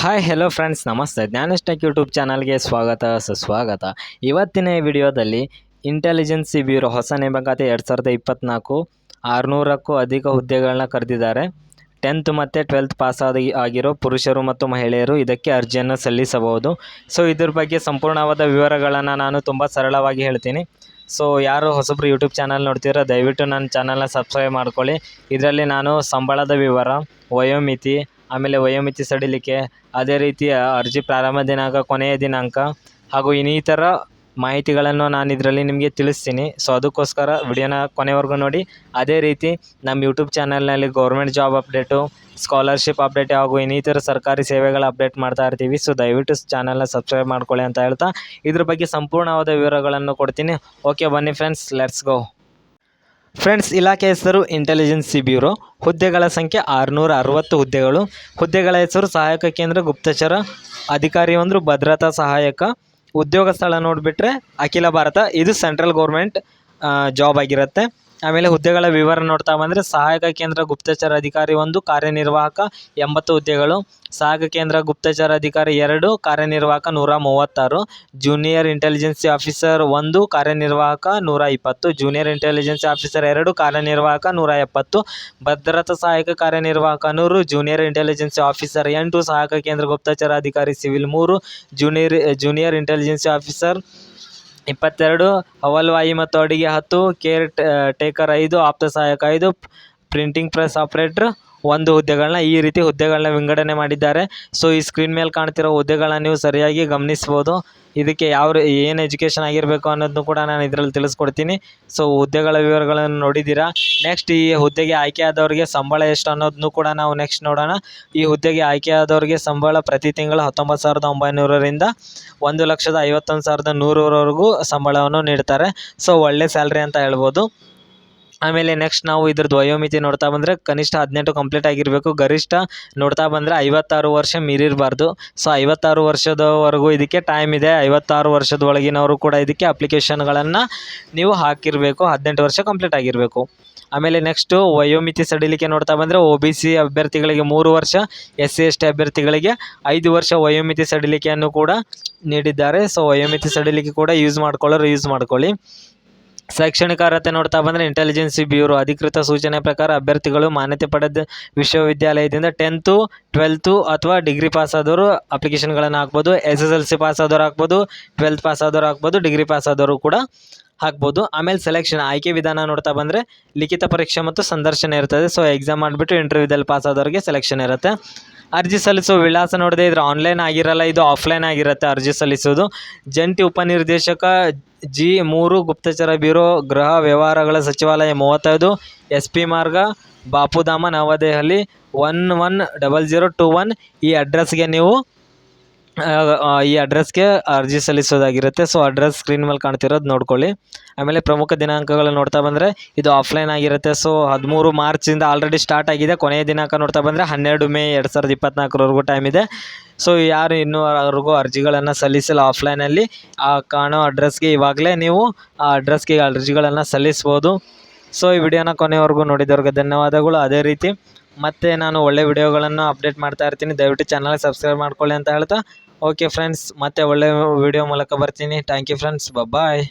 Hi hello friends ನಮಸ್ತೆ. ಜ್ಞಾನಸ್ಟೆಕ್ YouTube ಚಾನಲ್ಗೆ ಸ್ವಾಗತ, ಸುಸ್ವಾಗತ. ಇವತ್ತಿನ ವಿಡಿಯೋದಲ್ಲಿ ಇಂಟೆಲಿಜೆನ್ಸಿ ಬ್ಯೂರೋ ಹೊಸ ನೇಮಕಾತಿ ಎರಡು ಸಾವಿರದ ಇಪ್ಪತ್ತ್ನಾಲ್ಕು ಆರುನೂರಕ್ಕೂ ಅಧಿಕ ಹುದ್ದೆಗಳನ್ನ ಕರೆದಿದ್ದಾರೆ. ಟೆಂತ್ ಮತ್ತು ಟ್ವೆಲ್ತ್ ಪಾಸ್ ಆದ ಆಗಿರೋ ಪುರುಷರು ಮತ್ತು ಮಹಿಳೆಯರು ಇದಕ್ಕೆ ಅರ್ಜಿಯನ್ನು ಸಲ್ಲಿಸಬಹುದು. ಸೊ ಇದ್ರ ಬಗ್ಗೆ ಸಂಪೂರ್ಣವಾದ ವಿವರಗಳನ್ನು ನಾನು ತುಂಬ ಸರಳವಾಗಿ ಹೇಳ್ತೀನಿ. ಸೊ ಯಾರು ಹೊಸಬ್ರು ಯೂಟ್ಯೂಬ್ ಚಾನಲ್ ನೋಡ್ತೀರೋ ದಯವಿಟ್ಟು ನನ್ನ ಚಾನಲ್ನ ಸಬ್ಸ್ಕ್ರೈಬ್ ಮಾಡ್ಕೊಳ್ಳಿ. ಇದರಲ್ಲಿ ನಾನು ಸಂಬಳದ ವಿವರ, ವಯೋಮಿತಿ, ಆಮೇಲೆ ವಯೋಮಿತಿ ಸಡಿಲಿಕೆ, ಅದೇ ರೀತಿಯ ಅರ್ಜಿ ಪ್ರಾರಂಭ ದಿನಾಂಕ, ಕೊನೆಯ ದಿನಾಂಕ ಹಾಗೂ ಇನ್ನಿತರ ಮಾಹಿತಿಗಳನ್ನು ನಾನು ಇದರಲ್ಲಿ ನಿಮಗೆ ತಿಳಿಸ್ತೀನಿ. ಸೊ ಅದಕ್ಕೋಸ್ಕರ ವಿಡಿಯೋನ ಕೊನೆವರೆಗೂ ನೋಡಿ. ಅದೇ ರೀತಿ ನಮ್ಮ ಯೂಟ್ಯೂಬ್ ಚಾನಲ್ನಲ್ಲಿ government job update scholarship update ಹಾಗೂ ಇನ್ನಿತರ ಸರ್ಕಾರಿ ಸೇವೆಗಳ ಅಪ್ಡೇಟ್ ಮಾಡ್ತಾ ಇರ್ತೀವಿ. ಸೊ ದಯವಿಟ್ಟು ಚಾನಲ್ನ ಸಬ್ಸ್ಕ್ರೈಬ್ ಮಾಡ್ಕೊಳ್ಳಿ ಅಂತ ಹೇಳ್ತಾ ಇದ್ರ ಬಗ್ಗೆ ಸಂಪೂರ್ಣವಾದ ವಿವರಗಳನ್ನು ಕೊಡ್ತೀನಿ. ಓಕೆ ಬನ್ನಿ ಫ್ರೆಂಡ್ಸ್ ಲೆಟ್ಸ್ ಗೋ ಫ್ರೆಂಡ್ಸ್ ಇಲಾಖೆ ಹೆಸರು ಇಂಟೆಲಿಜೆನ್ಸಿ ಬ್ಯೂರೋ ಹುದ್ದೆಗಳ ಸಂಖ್ಯೆ ಆರುನೂರ ಅರವತ್ತು ಹುದ್ದೆಗಳು. ಹುದ್ದೆಗಳ ಹೆಸರು ಸಹಾಯಕ ಕೇಂದ್ರ ಗುಪ್ತಚರ ಅಧಿಕಾರಿ ಒಂದು ಭದ್ರತಾ ಸಹಾಯಕ ಉದ್ಯೋಗ ಸ್ಥಳ ನೋಡಿಬಿಟ್ರೆ ಅಖಿಲ ಭಾರತ. ಇದು ಸೆಂಟ್ರಲ್ ಗೌರ್ಮೆಂಟ್ ಜಾಬ್ ಆಗಿರುತ್ತೆ. ಆಮೇಲೆ ಹುದ್ದೆಗಳ ವಿವರ ನೋಡ್ತಾ ಬಂದರೆ ಸಹಾಯಕ ಕೇಂದ್ರ ಗುಪ್ತಚರ ಅಧಿಕಾರಿ ಒಂದು, ಕಾರ್ಯನಿರ್ವಾಹಕ ಎಂಬತ್ತು ಹುದ್ದೆಗಳು, ಸಹಾಯಕ ಕೇಂದ್ರ ಗುಪ್ತಚರ ಅಧಿಕಾರಿ ಎರಡು, ಕಾರ್ಯನಿರ್ವಾಹಕ ನೂರ ಮೂವತ್ತಾರು, ಜೂನಿಯರ್ ಇಂಟೆಲಿಜೆನ್ಸಿ ಆಫೀಸರ್ ಒಂದು, ಕಾರ್ಯನಿರ್ವಾಹಕ ನೂರ ಇಪ್ಪತ್ತು, ಜೂನಿಯರ್ ಇಂಟೆಲಿಜೆನ್ಸಿ ಆಫೀಸರ್ ಎರಡು, ಕಾರ್ಯನಿರ್ವಾಹಕ ನೂರ ಎಪ್ಪತ್ತು, ಭದ್ರತಾ ಸಹಾಯಕ ಕಾರ್ಯನಿರ್ವಾಹಕ ನೂರು, ಜೂನಿಯರ್ ಇಂಟೆಲಿಜೆನ್ಸಿ ಆಫೀಸರ್ ಎಂಟು, ಸಹಾಯಕ ಕೇಂದ್ರ ಗುಪ್ತಚರ ಅಧಿಕಾರಿ ಸಿವಿಲ್ ಮೂರು, ಜೂನಿಯರ್ ಜೂನಿಯರ್ ಇಂಟೆಲಿಜೆನ್ಸಿ ಆಫೀಸರ್ ಇಪ್ಪತ್ತೆರಡು ಹವಲ್ವಾಯಿ ಮತ್ತು ಅಡುಗೆ ಹತ್ತು ಕೇರ್ ಟೇಕರ್ ಐದು ಆಪ್ತ ಸಹಾಯಕ ಐದು ಪ್ರಿಂಟಿಂಗ್ ಪ್ರೆಸ್ ಆಪ್ರೇಟ್ರ್ ಒಂದು ಹುದ್ದೆಗಳನ್ನ ಈ ರೀತಿ ಹುದ್ದೆಗಳನ್ನ ವಿಂಗಡಣೆ ಮಾಡಿದ್ದಾರೆ. ಸೊ ಈ ಸ್ಕ್ರೀನ್ ಮೇಲೆ ಕಾಣ್ತಿರೋ ಹುದ್ದೆಗಳನ್ನ ನೀವು ಸರಿಯಾಗಿ ಗಮನಿಸ್ಬೋದು. ಇದಕ್ಕೆ ಯಾವ ಏನು ಎಜುಕೇಷನ್ ಆಗಿರಬೇಕು ಅನ್ನೋದನ್ನು ಕೂಡ ನಾನು ಇದರಲ್ಲಿ ತಿಳಿಸ್ಕೊಡ್ತೀನಿ. ಸೊ ಹುದ್ದೆಗಳ ವಿವರಗಳನ್ನು ನೋಡಿದ್ದೀರಾ? ನೆಕ್ಸ್ಟ್ ಈ ಹುದ್ದೆಗೆ ಆಯ್ಕೆ ಆದವರಿಗೆ ಸಂಬಳ ಎಷ್ಟು ಅನ್ನೋದನ್ನು ಕೂಡ ನಾವು ನೆಕ್ಸ್ಟ್ ನೋಡೋಣ. ಈ ಹುದ್ದೆಗೆ ಆಯ್ಕೆ ಆದವರಿಗೆ ಸಂಬಳ ಪ್ರತಿ ತಿಂಗಳು ಹತ್ತೊಂಬತ್ತು ಸಾವಿರದ ಒಂಬೈನೂರರಿಂದ ಒಂದು ಲಕ್ಷದ ಐವತ್ತೊಂದು ಸಾವಿರದ ನೂರರವರೆಗೂ ಸಂಬಳವನ್ನು ನೀಡ್ತಾರೆ. ಸೊ ಒಳ್ಳೆ ಸ್ಯಾಲ್ರಿ ಅಂತ ಹೇಳ್ಬೋದು. ಆಮೇಲೆ ನೆಕ್ಸ್ಟ್ ನಾವು ಇದ್ರದ್ದು ವಯೋಮಿತಿ ನೋಡ್ತಾ ಬಂದರೆ ಕನಿಷ್ಠ ಹದಿನೆಂಟು ಕಂಪ್ಲೀಟ್ ಆಗಿರಬೇಕು. ಗರಿಷ್ಠ ನೋಡ್ತಾ ಬಂದರೆ ಐವತ್ತಾರು ವರ್ಷ ಮೀರಿರಬಾರ್ದು. ಸೊ ಐವತ್ತಾರು ವರ್ಷದವರೆಗೂ ಇದಕ್ಕೆ ಟೈಮ್ ಇದೆ. ಐವತ್ತಾರು ವರ್ಷದ ಒಳಗಿನವರು ಕೂಡ ಇದಕ್ಕೆ ಅಪ್ಲಿಕೇಶನ್ಗಳನ್ನು ನೀವು ಹಾಕಿರಬೇಕು. ಹದಿನೆಂಟು ವರ್ಷ ಕಂಪ್ಲೀಟ್ ಆಗಿರಬೇಕು. ಆಮೇಲೆ ನೆಕ್ಸ್ಟು ವಯೋಮಿತಿ ಸಡಿಲಿಕೆ ನೋಡ್ತಾ ಬಂದರೆ ಒ ಬಿ ಸಿ ಅಭ್ಯರ್ಥಿಗಳಿಗೆ ಮೂರು ವರ್ಷ ಎಸ್ ಸಿ ಎಸ್ ಟಿ ಅಭ್ಯರ್ಥಿಗಳಿಗೆ ಐದು ವರ್ಷ ವಯೋಮಿತಿ ಸಡಿಲಿಕೆಯನ್ನು ಕೂಡ ನೀಡಿದ್ದಾರೆ. ಸೊ ವಯೋಮಿತಿ ಸಡಿಲಿಕೆ ಕೂಡ ಯೂಸ್ ಮಾಡ್ಕೊಳ್ಳೋರು ಯೂಸ್ ಮಾಡ್ಕೊಳ್ಳಿ. ಶೈಕ್ಷಣಿಕ ಅರ್ಹತೆ ನೋಡ್ತಾ ಬಂದರೆ ಇಂಟೆಲಿಜೆನ್ಸಿ ಬ್ಯೂರೋ ಅಧಿಕೃತ ಸೂಚನೆ ಪ್ರಕಾರ ಅಭ್ಯರ್ಥಿಗಳು ಮಾನ್ಯತೆ ಪಡೆದ ವಿಶ್ವವಿದ್ಯಾಲಯದಿಂದ ಟೆಂತು ಟ್ವೆಲ್ತು ಅಥವಾ ಡಿಗ್ರಿ ಪಾಸ್ ಆದವರು ಅಪ್ಲಿಕೇಶನ್ಗಳನ್ನು ಹಾಕ್ಬೋದು. S S L C pass ಆದವರು ಹಾಕ್ಬೋದು. ಟ್ವೆಲ್ತ್ ಪಾಸ್ ಆದವರು ಹಾಕ್ಬೋದು. ಡಿಗ್ರಿ ಪಾಸ್ ಆದವರು ಕೂಡ ಹಾಕ್ಬೋದು. ಆಮೇಲೆ ಸೆಲೆಕ್ಷನ್ ಆಯ್ಕೆ ವಿಧಾನ ನೋಡ್ತಾ ಬಂದರೆ ಲಿಖಿತ ಪರೀಕ್ಷೆ ಮತ್ತು ಸಂದರ್ಶನ ಇರ್ತದೆ. ಸೊ ಎಕ್ಸಾಮ್ ಮಾಡಿಬಿಟ್ಟು ಇಂಟರ್ವ್ಯೂದಲ್ಲಿ ಪಾಸ್ ಆದವ್ರಿಗೆ ಸೆಲೆಕ್ಷನ್ ಇರುತ್ತೆ. ಅರ್ಜಿ ಸಲ್ಲಿಸೋ ವಿಳಾಸ ನೋಡದೆ ಇದ್ರ ಆನ್ಲೈನ್ ಆಗಿರಲ್ಲ, ಇದು ಆಫ್ಲೈನ್ ಆಗಿರುತ್ತೆ ಅರ್ಜಿ ಸಲ್ಲಿಸೋದು ಜಂಟಿ ಉಪನಿರ್ದೇಶಕ ಜಿ ಮೂರು ಗುಪ್ತಚರ ಬ್ಯೂರೋ, ಗೃಹ ವ್ಯವಹಾರಗಳ ಸಚಿವಾಲಯ ಮೂವತ್ತೈದು, S P Marg, Bapudham Navadehali one one double zero two one ಈ ಅಡ್ರೆಸ್ಗೆ ನೀವು ಈ ಅಡ್ರೆಸ್ಗೆ ಅರ್ಜಿ ಸಲ್ಲಿಸೋದಾಗಿರುತ್ತೆ. ಸೊ ಅಡ್ರೆಸ್ ಸ್ಕ್ರೀನ್ ಮೇಲೆ ಕಾಣ್ತಿರೋದು ನೋಡ್ಕೊಳ್ಳಿ. ಆಮೇಲೆ ಪ್ರಮುಖ ದಿನಾಂಕಗಳು ನೋಡ್ತಾ ಬಂದರೆ ಇದು ಆಫ್ಲೈನ್ ಆಗಿರುತ್ತೆ. ಸೊ ಹದಿಮೂರು ಮಾರ್ಚಿಂದ ಆಲ್ರೆಡಿ ಸ್ಟಾರ್ಟ್ ಆಗಿದೆ. ಕೊನೆಯ ದಿನಾಂಕ ನೋಡ್ತಾ ಬಂದರೆ ಹನ್ನೆರಡು ಮೇ ಎರಡು ಸಾವಿರದ ಇಪ್ಪತ್ತ್ನಾಲ್ಕರವರೆಗೂ ಟೈಮ್ ಇದೆ. ಸೊ ಯಾರು ಇನ್ನೂವರೆಗೂ ಅರ್ಜಿಗಳನ್ನು ಸಲ್ಲಿಸಲು ಆಫ್ಲೈನಲ್ಲಿ ಆ, ಕಾಣೋ ಅಡ್ರೆಸ್ಗೆ ಇವಾಗಲೇ ನೀವು ಆ ಅಡ್ರೆಸ್ಗೆ ಅರ್ಜಿಗಳನ್ನು ಸಲ್ಲಿಸ್ಬೋದು. ಸೊ ಈ ವಿಡಿಯೋನ ಕೊನೆವರೆಗೂ ನೋಡಿದವ್ರಿಗೆ ಧನ್ಯವಾದಗಳು. ಅದೇ ರೀತಿ ಮತ್ತೆ ನಾನು ಒಳ್ಳೆ ವಿಡಿಯೋಗಳನ್ನು ಅಪ್ಡೇಟ್ ಮಾಡ್ತಾ ಇರ್ತೀನಿ. ದಯವಿಟ್ಟು ಚಾನಲ್ ಸಬ್ಸ್ಕ್ರೈಬ್ ಮಾಡ್ಕೊಳ್ಳಿ ಅಂತ ಹೇಳ್ತಾ. ಓಕೆ ಫ್ರೆಂಡ್ಸ್ ಮತ್ತೆ ಒಳ್ಳೆ ವಿಡಿಯೋ ಮೂಲಕ ಬರ್ತೀನಿ. Thank you friends bye